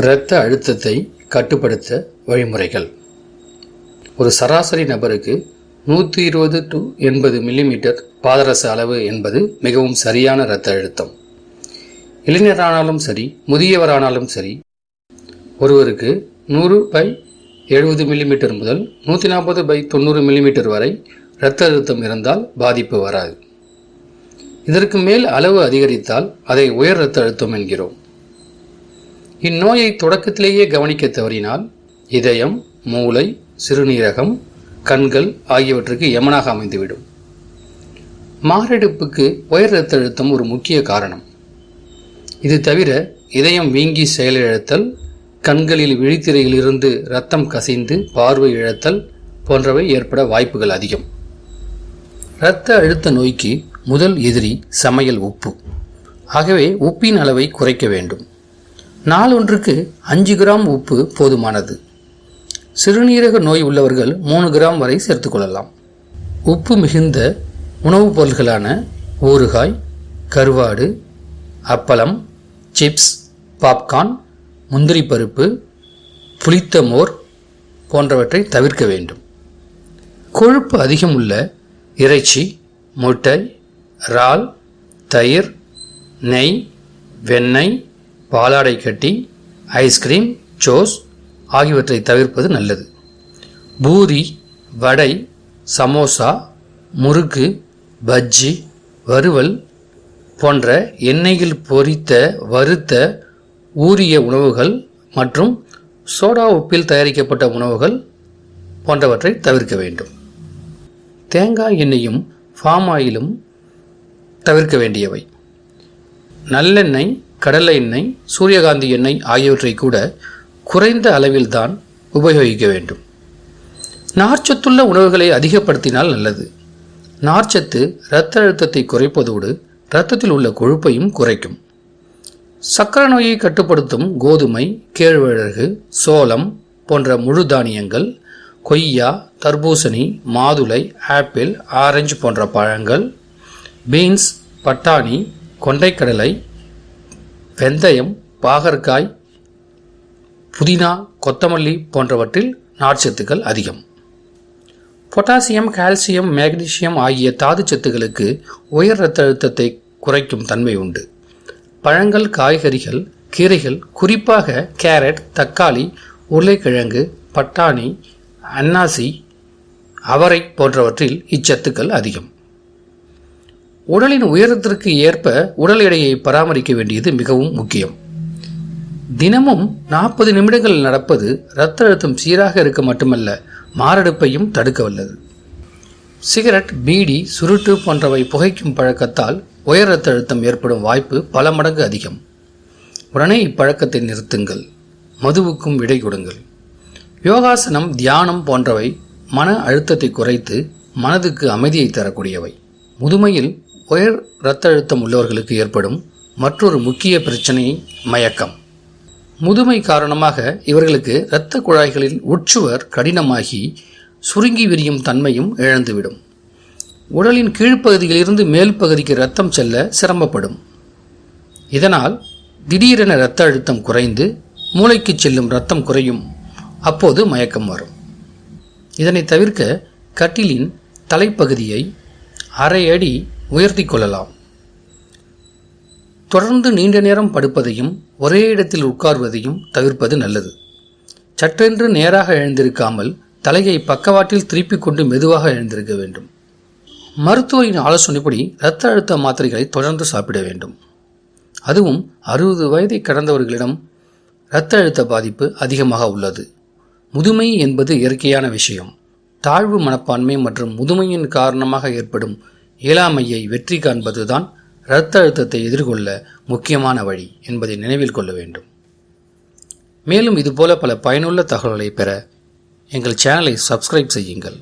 இரத்த அழுத்தத்தை கட்டுப்படுத்த வழிமுறைகள். ஒரு சராசரி நபருக்கு நூற்றி இருபது டு எண்பது மில்லிமீட்டர் பாதரச அளவு என்பது மிகவும் சரியான இரத்த அழுத்தம். இளைஞரானாலும் சரி முதியவரானாலும் சரி ஒருவருக்கு நூறு பை எழுபது மில்லிமீட்டர் முதல் நூற்றி நாற்பது பை தொண்ணூறு மில்லிமீட்டர் வரை இரத்த அழுத்தம் இருந்தால் பாதிப்பு வராது. இதற்கு மேல் அளவு அதிகரித்தால் அதை உயர் இரத்த அழுத்தம் என்கிறோம். இந்நோயை தொடக்கத்திலேயே கவனிக்க தவறினால் இதயம் மூளை சிறுநீரகம் கண்கள் ஆகியவற்றுக்கு யமனாக அமைந்துவிடும். மாரடைப்புக்கு உயர் இரத்த அழுத்தம் ஒரு முக்கிய காரணம். இது தவிர இதயம் வீங்கி செயலிழத்தல் கண்களில் விழித்திரையிலிருந்து இரத்தம் கசிந்து பார்வை இழத்தல் போன்றவை ஏற்பட வாய்ப்புகள் அதிகம். இரத்த அழுத்த நோய்க்கு முதல் எதிரி சமையல் உப்பு. ஆகவே உப்பின் அளவை குறைக்க வேண்டும். நாள் ஒன்றுக்கு அஞ்சு கிராம் உப்பு போதுமானது. சிறுநீரக நோய் உள்ளவர்கள் மூணு கிராம் வரை சேர்த்துக்கொள்ளலாம் உப்பு மிகுந்த உணவுப் பொருள்களான ஊறுகாய் கருவாடு அப்பளம் சிப்ஸ் பாப்கார்ன் முந்திரி பருப்பு புளித்த மோர் போன்றவற்றை தவிர்க்க வேண்டும். கொழுப்பு அதிகம் உள்ள இறைச்சி முட்டை இறால் தயிர் நெய் வெண்ணெய் பாலாடை கட்டி ஐஸ்கிரீம் சோஸ் ஆகியவற்றை தவிர்ப்பது நல்லது. பூரி வடை சமோசா முறுக்கு பஜ்ஜி வறுவல் போன்ற எண்ணெயில் பொரித்த வறுத்த ஊறிய உணவுகள் மற்றும் சோடா உப்பில் தயாரிக்கப்பட்ட உணவுகள் போன்றவற்றை தவிர்க்க வேண்டும். தேங்காய் எண்ணெயும் ஃபார்ம் ஆயிலும் தவிர்க்க வேண்டியவை. நல்லெண்ணெய் கடலை எண்ணெய் சூரியகாந்தி எண்ணெய் ஆகியவற்றை கூட குறைந்த அளவில்தான் உபயோகிக்க வேண்டும். நார்ச்சத்துள்ள உணவுகளை அதிகப்படுத்தினால் நல்லது. நார்ச்சத்து இரத்த அழுத்தத்தை குறைப்பதோடு இரத்தத்தில் உள்ள கொழுப்பையும் குறைக்கும். சக்கரை நோயை கட்டுப்படுத்தும் கோதுமை கேழ்வரகு சோளம் போன்ற முழு தானியங்கள் கொய்யா தர்பூசணி மாதுளை ஆப்பிள் ஆரஞ்சு போன்ற பழங்கள் பீன்ஸ் பட்டாணி கொண்டைக்கடலை வெந்தயம் பாகற்காய் புதினா கொத்தமல்லி போன்றவற்றில் நார்ச்சத்துக்கள் அதிகம். பொட்டாசியம் கால்சியம் மேக்னீசியம் ஆகிய தாதுச்சத்துக்களுக்கு உயர் இரத்த அழுத்தத்தை குறைக்கும் தன்மை உண்டு. பழங்கள் காய்கறிகள் கீரைகள் குறிப்பாக கேரட் தக்காளி உருளைக்கிழங்கு பட்டாணி அன்னாசி அவரை போன்றவற்றில் இச்சத்துக்கள் அதிகம். உடலின் உயரத்திற்கு ஏற்ப உடல் எடையை பராமரிக்க வேண்டியது மிகவும் முக்கியம். தினமும் நாற்பது நிமிடங்கள் நடப்பது இரத்த அழுத்தம் சீராக இருக்க மட்டுமல்ல மாரடைப்பையும் தடுக்க வல்லது சிகரெட் பீடி சுருட்டு போன்றவை புகைக்கும் பழக்கத்தால் உயர் இரத்த அழுத்தம் ஏற்படும் வாய்ப்பு பல மடங்கு அதிகம். உடனே இப்பழக்கத்தை நிறுத்துங்கள். மதுவுக்கும் விடை கொடுங்கள். யோகாசனம் தியானம் போன்றவை மன அழுத்தத்தை குறைத்து மனதுக்கு அமைதியை தரக்கூடியவை. முதுமையில் உயர் இரத்த அழுத்தம் உள்ளவர்களுக்கு ஏற்படும் மற்றொரு முக்கிய பிரச்சனை மயக்கம். முதுமை காரணமாக இவர்களுக்கு இரத்த குழாய்களில் உட்சுவர் கடினமாகி சுருங்கி விரியும் தன்மையும் இழந்துவிடும். உடலின் கீழ்ப்பகுதியிலிருந்து மேல் பகுதிக்கு இரத்தம் செல்ல சிரமப்படும். இதனால் திடீரென இரத்த அழுத்தம் குறைந்து மூளைக்கு செல்லும் இரத்தம் குறையும். அப்போது மயக்கம் வரும். இதனை தவிர்க்க கட்டிலின் தலைப்பகுதியை அரை அடி உயர்த்தி கொள்ளலாம் தொடர்ந்து நீண்ட நேரம் படுப்பதையும் ஒரே இடத்தில் உட்கார்வதையும் தவிர்ப்பது நல்லது. சற்றென்று நேராக எழுந்திருக்காமல் தலையை பக்கவாட்டில் திருப்பிக் கொண்டு மெதுவாக எழுந்திருக்க வேண்டும். மருத்துவரின் ஆலோசனைப்படி இரத்த அழுத்த மாத்திரைகளை தொடர்ந்து சாப்பிட வேண்டும். அதுவும் அறுபது வயதை கடந்தவர்களிடம் இரத்த அழுத்த பாதிப்பு அதிகமாக உள்ளது. முதுமை என்பது இயற்கையான விஷயம். தாழ்வு மனப்பான்மை மற்றும் முதுமையின் காரணமாக ஏற்படும் இயலாமையை வெற்றி காண்பதுதான் இரத்த அழுத்தத்தை எதிர்கொள்ள முக்கியமான வழி என்பதை நினைவில் கொள்ள வேண்டும். மேலும் இதுபோல பல பயனுள்ள தகவல்களை பெற எங்கள் சேனலை சப்ஸ்கிரைப் செய்யுங்கள்.